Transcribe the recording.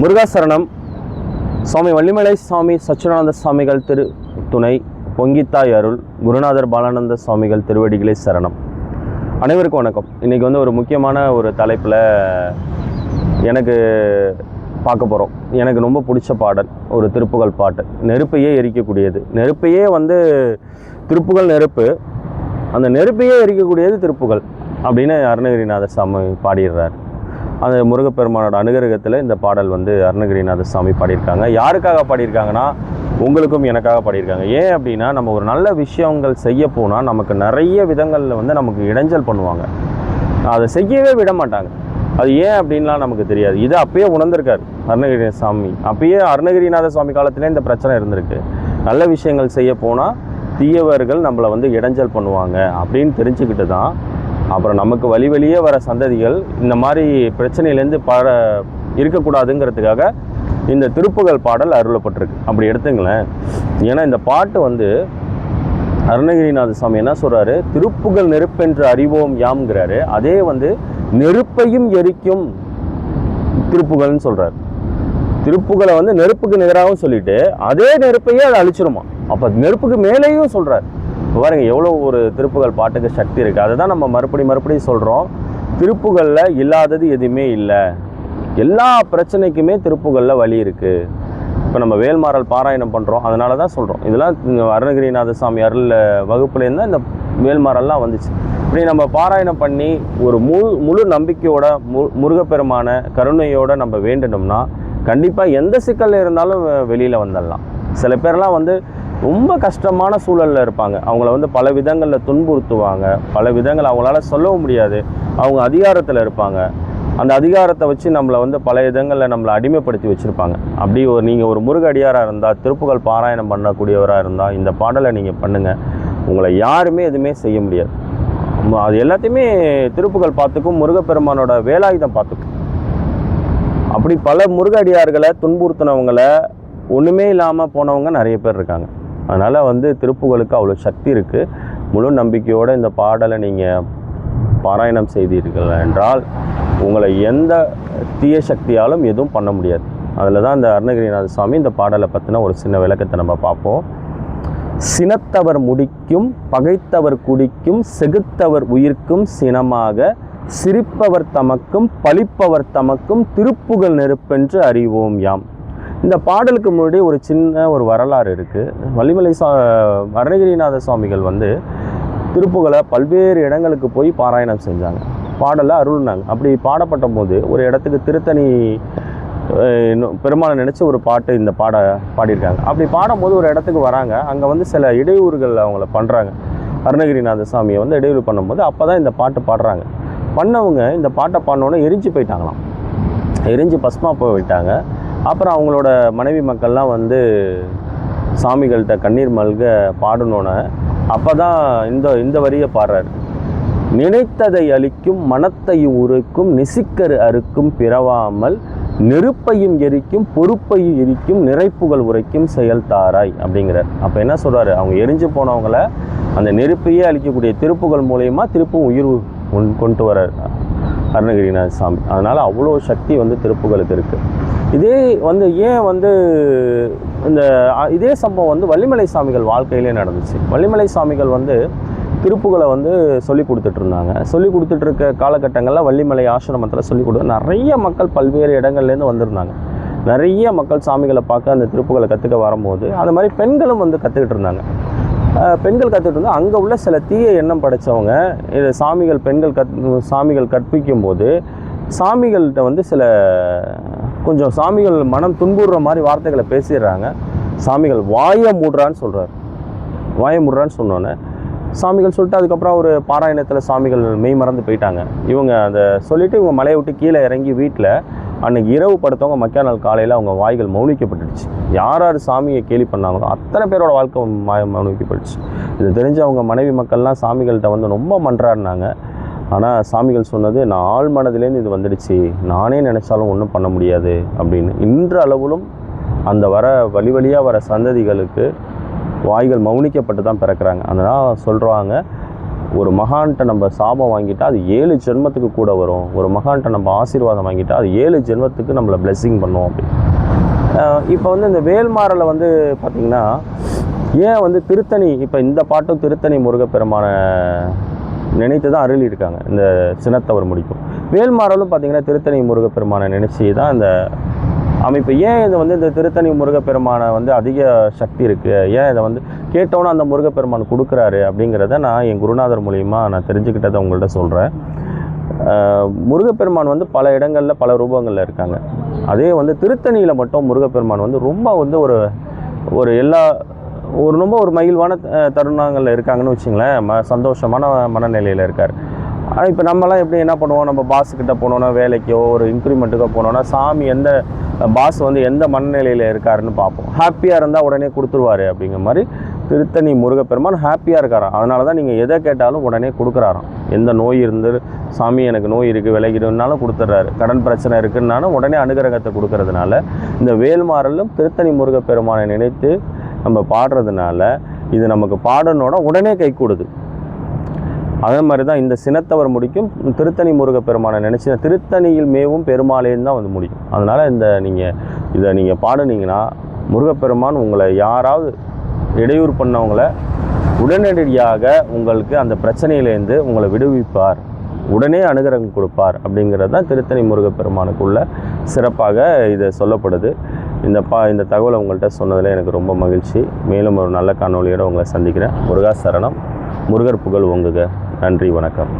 முருகாசரணம். சுவாமி வள்ளிமலை சுவாமி சச்சிதானந்த சுவாமிகள் திரு துணை பொங்கித்தாய் அருள் குருநாதர் பாலானந்த சுவாமிகள் திருவடிகளே சரணம். அனைவருக்கும் வணக்கம். இன்றைக்கி வந்து ஒரு முக்கியமான ஒரு தலைப்பில் எனக்கு பார்க்க போகிறோம் எனக்கு ரொம்ப பிடிச்ச பாடல் ஒரு திருப்புகழ் பாட்டு. நெருப்பையே எரிக்கக்கூடியது. நெருப்பையே வந்து திருப்புகழ் நெருப்பு. அந்த நெருப்பையே எரிக்கக்கூடியது திருப்புகழ் அப்படின்னு அருணகிரிநாத சாமி பாடிடுறார். அந்த முருகப்பெருமானோட அனுகிரகத்தில் இந்த பாடல் வந்து அருணகிரிநாத சாமி பாடியிருக்காங்க. யாருக்காக பாடியிருக்காங்கன்னா உங்களுக்கும் எனக்காக பாடியிருக்காங்க. ஏன் அப்படின்னா நம்ம ஒரு நல்ல விஷயங்கள் செய்ய போனால் நமக்கு நிறைய விதங்களில் வந்து நமக்கு இடைஞ்சல் பண்ணுவாங்க. அதை செய்யவே விட மாட்டாங்க. அது ஏன் அப்படின்லாம் நமக்கு தெரியாது. இதை அப்பயே உணர்ந்திருக்காரு அருணகிரி சாமி அப்பயே அருணகிரிநாத சுவாமி காலத்திலே இந்த பிரச்சனை இருந்திருக்கு. நல்ல விஷயங்கள் செய்ய போனால் தீயவர்கள் நம்மளை வந்து இடைஞ்சல் பண்ணுவாங்க அப்படின்னு தெரிஞ்சுக்கிட்டு தான் அப்புறம் நமக்கு வழி வழியே வர சந்ததிகள் இந்த மாதிரி பிரச்சனையிலேருந்து பாட இருக்கக்கூடாதுங்கிறதுக்காக இந்த திருப்புகழ் பாடல் அருளப்பட்டிருக்கு. அப்படி எடுத்துங்களேன். ஏன்னா இந்த பாட்டு வந்து அருணகிரிநாத சுவாமி என்ன சொல்கிறாரு திருப்புகழ் நெருப்பென்று அறிவோம் யாம்ங்கிறாரு. அதே வந்து நெருப்பையும் எரிக்கும் திருப்புகள்னு சொல்கிறார் திருப்புகளை வந்து நெருப்புக்கு நிகராகவும் சொல்லிட்டு அதே நெருப்பையே அதை அழிச்சிருமா? அப்போ நெருப்புக்கு மேலேயும் சொல்கிறார் பாருங்கள் பாருங்க எவ்வளோ ஒரு திருப்புகள் பாட்டுக்கு சக்தி இருக்குது அதை தான் நம்ம மறுபடி மறுபடியும் சொல்கிறோம் திருப்புகளில் இல்லாதது எதுவுமே இல்லை. எல்லா பிரச்சனைக்குமே திருப்புகளில் வழி இருக்குது இப்போ நம்ம வேல்மாறல் பாராயணம் பண்ணுறோம் அதனால தான் சொல்கிறோம் இதெல்லாம் அருணகிரிநாத சாமி அருள் வகுப்புலேருந்து தான் இந்த வேல்மாறல்லாம் வந்துச்சு. இப்படி நம்ம பாராயணம் பண்ணி ஒரு முழு முழு நம்பிக்கையோட மு முருகப்பெருமான கருணையோடு நம்ம வேண்டணும்னா கண்டிப்பாக எந்த சிக்கலில் இருந்தாலும் வெளியில் வந்துடலாம். சில பேர்லாம் வந்து ரொம்ப கஷ்டமான சூழலில் இருப்பாங்க. அவங்கள வந்து பல விதங்களில் துன்புறுத்துவாங்க. பல விதங்கள் அவங்களால சொல்லவும் முடியாது. அவங்க அதிகாரத்தில் இருப்பாங்க. அந்த அதிகாரத்தை வச்சு நம்மளை வந்து பல விதங்களில் நம்மளை அடிமைப்படுத்தி வச்சுருப்பாங்க. அப்படி ஒரு நீங்கள் ஒரு முருக அடியாராக இருந்தால் திருப்புகள் பாராயணம் பண்ணக்கூடியவராக இருந்தால் இந்த பாடலை நீங்கள் பண்ணுங்கள் உங்களை யாருமே எதுவுமே செய்ய முடியாது. அது எல்லாத்தையுமே திருப்புகள் பார்த்துக்கும் முருகப்பெருமானோட வேலாயுதம் பார்த்துக்கும். அப்படி பல முருக அடியார்களை துன்புறுத்தினவங்களை ஒன்றுமே இல்லாமல் போனவங்க நிறைய பேர் இருக்காங்க. அதனால் வந்து திருப்புகளுக்கு அவ்வளோ சக்தி இருக்குது முழு நம்பிக்கையோடு இந்த பாடலை நீங்கள் பாராயணம் செய்தீர்கள் என்றால் உங்களை எந்த தீய சக்தியாலும் எதுவும் பண்ண முடியாது. அதில் தான் இந்த அருணகிரிநாத சுவாமி இந்த பாடலை பற்றின ஒரு சின்ன விளக்கத்தை நம்ம பார்ப்போம். சினத்தவர் முடிக்கும் பகைத்தவர் குடிக்கும் செகுத்தவர் உயிர்க்கும் சினமாக சிரிப்பவர் தமக்கும் பழிப்பவர் தமக்கும் திருப்புகழ் நெருப்பென்று அறிவோம் யாம். இந்த பாடலுக்கு முன்னாடி ஒரு சின்ன ஒரு வரலாறு இருக்குது வள்ளிமலை சா அருணகிரிநாத சுவாமிகள் வந்து திருப்புகளை பல்வேறு இடங்களுக்கு போய் பாராயணம் செஞ்சாங்க. பாடலை அருள்னாங்க. அப்படி பாடப்பட்ட போது ஒரு இடத்துக்கு திருத்தணி இன்னும் பெருமாளை நினச்சி ஒரு பாட்டு இந்த பாட பாடியிருக்காங்க. அப்படி பாடும்போது ஒரு இடத்துக்கு வராங்க. அங்கே வந்து சில இடையூறுகள் அவங்கள பண்ணுறாங்க அருணகிரிநாத சாமியை வந்து இடையூறு பண்ணும்போது அப்போ தான் இந்த பாட்டு பாடுறாங்க. பண்ணவங்க இந்த பாட்டை பாடினோன்னே எரிஞ்சு போயிட்டாங்களாம். எரிஞ்சு பஸ்மா போயிட்டாங்க அப்புறம் அவங்களோட மனைவி மக்கள்லாம் வந்து சாமிகள்கிட்ட கண்ணீர் மல்க பாடணுன்னு அப்போ தான் இந்த இந்த வரியை பாடுறாரு. நினைத்ததை அளிக்கும் மனத்தையும் உருக்கும் நிசிக்கரு அறுக்கும் பிறவாமல் நெருப்பையும் எரிக்கும் பொறுப்பையும் எரிக்கும் நிறைப்புகள் உரைக்கும் செயல் தாராய் அப்படிங்கிறார். அப்போ என்ன சொல்கிறாரு அவங்க எரிஞ்சு போனவங்கள அந்த நெருப்பையே அழிக்கக்கூடிய திருப்புகள் மூலயமா திருப்பும் உயிர் கொண்- கொண்டு வர்றார். அருணகிரிநாத சாமி. அதனால் அவ்வளோ சக்தி வந்து திருப்புகளுக்கு இருக்குது இதே வந்து ஏன் வந்து இந்த இதே சம்பவம் வந்து வள்ளிமலை சாமிகள் வாழ்க்கையிலே நடந்துச்சு. வள்ளிமலை சாமிகள் வந்து திருப்புகளை வந்து சொல்லி கொடுத்துட்ருந்தாங்க சொல்லி கொடுத்துட்ருக்க காலகட்டங்களில் வள்ளிமலை ஆசிரமத்தில் சொல்லி கொடுத்து நிறைய மக்கள் பல்வேறு இடங்கள்லேருந்து வந்திருந்தாங்க. நிறைய மக்கள் சாமிகளை பார்க்க அந்த திருப்புகளை கற்றுக்க வரும்போது அது மாதிரி பெண்களும் வந்து கற்றுக்கிட்டு இருந்தாங்க. பெண்கள் கற்றுட்டு வந்து அங்கே உள்ள சில தீய எண்ணம் படைச்சவங்க இது சாமிகள் பெண்கள் கத் சாமிகள் கற்பிக்கும் போது சாமிகள்கிட்ட வந்து சில கொஞ்சம் சாமிகள் மனம் துன்புறுற மாதிரி வார்த்தைகளை பேசிடுறாங்க. சாமிகள் வாயை மூடுறான்னு சொல்கிறார் வாயை மூடுறான்னு சொன்னோன்னே சாமிகள் சொல்லிட்டு அதுக்கப்புறம் ஒரு பாராயணத்தில் சாமிகள் மெய் மறந்து போயிட்டாங்க. இவங்க அதை சொல்லிவிட்டு இவங்க மலையை விட்டு கீழே இறங்கி வீட்டில் அன்னைக்கு இரவு படுத்தவங்க மக்கா நாள் காலையில் அவங்க வாய்கள் மௌனிக்கப்பட்டுடுச்சு. யார் யார் சாமியை கேலி பண்ணாங்களோ அத்தனை பேரோட வாழ்க்கை ம- மௌனிக்கப்பட்டுச்சு. இது தெரிஞ்சு அவங்க மனைவி மக்கள்லாம் சாமிகள்கிட்ட வந்து ரொம்ப மன்றாடினாங்க. ஆனால் சாமிகள் சொன்னது நான் ஆள் மனதிலேருந்து இது வந்துடுச்சு. நானே நினச்சாலும் ஒன்றும் பண்ண முடியாது அப்படின்னு. இன்று அளவிலும் அந்த வர வழி வழியாக வர சந்ததிகளுக்கு வாய்கள் மௌனிக்கப்பட்டு தான் பிறக்கிறாங்க. அதனால் சொல்கிறாங்க ஒரு மகான்கிட்ட நம்ம சாபம் வாங்கிட்டா அது ஏழு ஜென்மத்துக்கு கூட வரும். ஒரு மகான்கிட்ட நம்ம ஆசீர்வாதம் வாங்கிட்டா அது ஏழு ஜென்மத்துக்கு நம்மளை பிளெஸ்ஸிங் பண்ணுவோம் அப்படி. இப்போ வந்து இந்த வேல்மாறலை வந்து பார்த்திங்கன்னா ஏன் வந்து திருத்தணி இப்போ இந்த பாட்டும் திருத்தணி முருகப்பெருமான நினைத்து தான் அருளியிருக்காங்க. இந்த சினத்தவர் முடிக்கும். வேல்மாறலும் பார்த்திங்கன்னா திருத்தணி முருகப்பெருமானை நினச்சி தான் இந்த அமைப்பு. ஏன் இது வந்து இந்த திருத்தணி முருகப்பெருமானை வந்து அதிக சக்தி இருக்குது ஏன் இதை வந்து கேட்டோன்னே அந்த முருகப்பெருமான் கொடுக்குறாரு அப்படிங்கிறத நான் என் குருநாதர் மூலிமா நான் தெரிஞ்சுக்கிட்டதை உங்கள்கிட்ட சொல்கிறேன் முருகப்பெருமான் வந்து பல இடங்களில் பல ரூபங்களில் இருக்காங்க. அதே வந்து திருத்தணியில் மட்டும் முருகப்பெருமான் வந்து ரொம்ப வந்து ஒரு ஒரு எல்லா ஒரு ரொம்ப ஒரு மகிழ்வான தருணங்களில் இருக்காங்கன்னு வச்சுங்களேன். ம சந்தோஷமான மனநிலையில் இருக்கார். ஆனால் இப்போ நம்மலாம் எப்படி என்ன பண்ணுவோம்? நம்ம பாஸ் போனோன்னா வேலைக்கோ ஒரு இன்க்ரிமெண்ட்டுக்கோ போனோன்னா சாமி எந்த பாஸ் வந்து எந்த மனநிலையில் இருக்காருன்னு பார்ப்போம். ஹாப்பியாக இருந்தால் உடனே கொடுத்துருவாரு அப்படிங்கிற மாதிரி திருத்தணி முருகப்பெருமான் ஹாப்பியாக இருக்காராம். அதனால தான் நீங்கள் எதை கேட்டாலும் உடனே கொடுக்குறாராம். எந்த நோய் இருந்து சாமி எனக்கு நோய் இருக்குது விலகிடுன்னாலும் கொடுத்துட்றாரு. கடன் பிரச்சனை இருக்குன்னாலும் உடனே அனுகிரகத்தை கொடுக்கறதுனால இந்த வேல்மாறலும் திருத்தணி முருகப்பெருமானை நினைத்து நம்ம பாடுறதுனால இது நமக்கு பாடனோட உடனே கை கொடுது. அதே மாதிரி தான் இந்த சினத்தவர் முடிக்கும் திருத்தணி முருகப்பெருமானை நினச்சி திருத்தணியில் மேவும் பெருமாளேன்னு தான் வந்து முடியும் அதனால் இந்த நீங்கள் இதை நீங்கள் பாடுனீங்கன்னா முருகப்பெருமான் உங்களை யாராவது இடையூறு பண்ணவங்கள உடனடியாக உங்களுக்கு அந்த பிரச்சனையிலேருந்து உங்களை விடுவிப்பார். உடனே அனுகிரகம் கொடுப்பார் அப்படிங்கிறது தான் திருத்தணி முருகப்பெருமானுக்குள்ள சிறப்பாக இது சொல்லப்படுது. இந்த பா இந்த தகவலை உங்கள்கிட்ட சொன்னதில் எனக்கு ரொம்ப மகிழ்ச்சி. மேலும் ஒரு நல்ல காணொளியோடு உங்களை சந்திக்கிறேன். முருகா சரணம் முருகர் புகழ் ஓங்குக. நன்றி வணக்கம்.